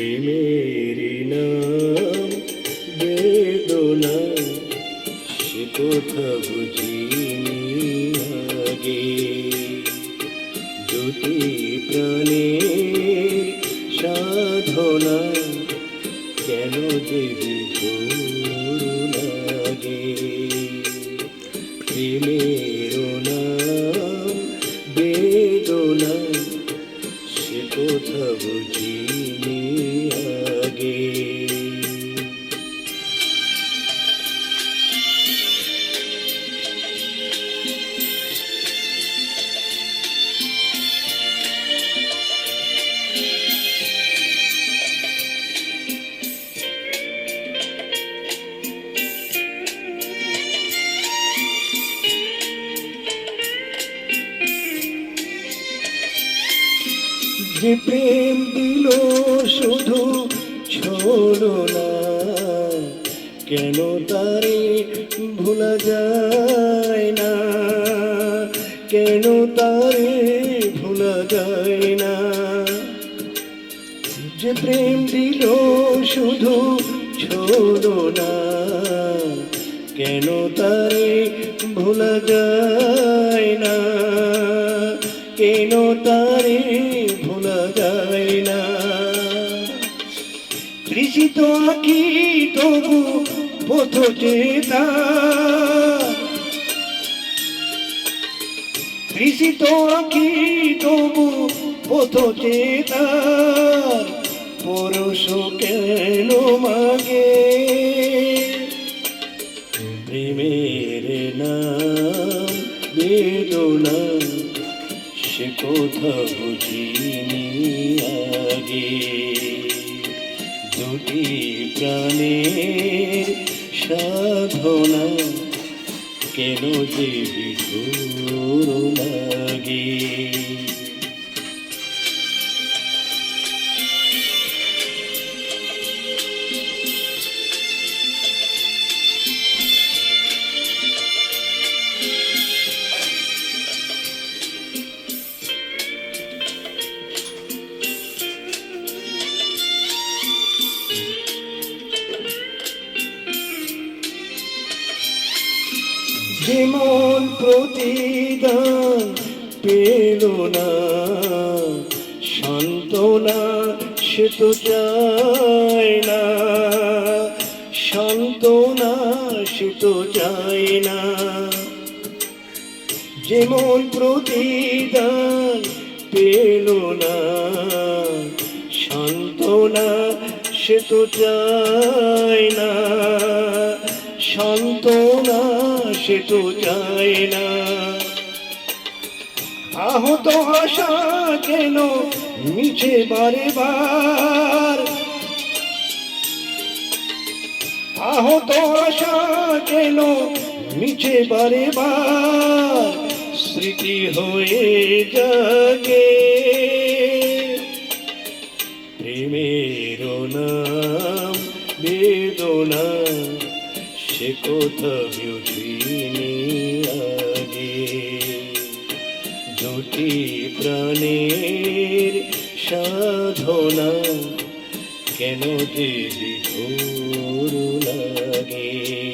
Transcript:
প্রেমের নাম বেদনা সে কথা বুঝিনি আগে দুটি প্রাণের সাধনা কেন যে লাগে প্রেমের কথা যে প্রেম দিল শুধু ছোড়ো না, কেন তারে ভোলা যায় না? কেন তারে ভোলা যায় না? যে প্রেম দিল শুধু ছোড়ো না, কেন তারে ভোলা যায় না? কেন তারে তৃষিত আঁকি তবু পথ চেতা তৃষিত আঁকি তবু পথ চেতা পরশ কেন মাগে? প্রেমের নাম বেদনা, সে কথা বুঝিনি আগে। প্রাণের সাধনা কেন যে বিধুর লাগে? যেমন প্রতিদান পেল না, সান্ত্বনা সে তো চায় না, সান্ত্বনা সে তো চায় না। যেমন প্রতিদান পেল না, সান্ত্বনা সে তো চায় না, সান্ত্বনা সে তো না। আহত আশা কেন মিছে বারে বার আহত আশা কেন মিছে বারে বার স্মৃতি হয়ে জাগে প্রেমের নাম, বেদনা, সে কথা বুঝিনি প্রাণের সাধনা কেন দেবী লাগে?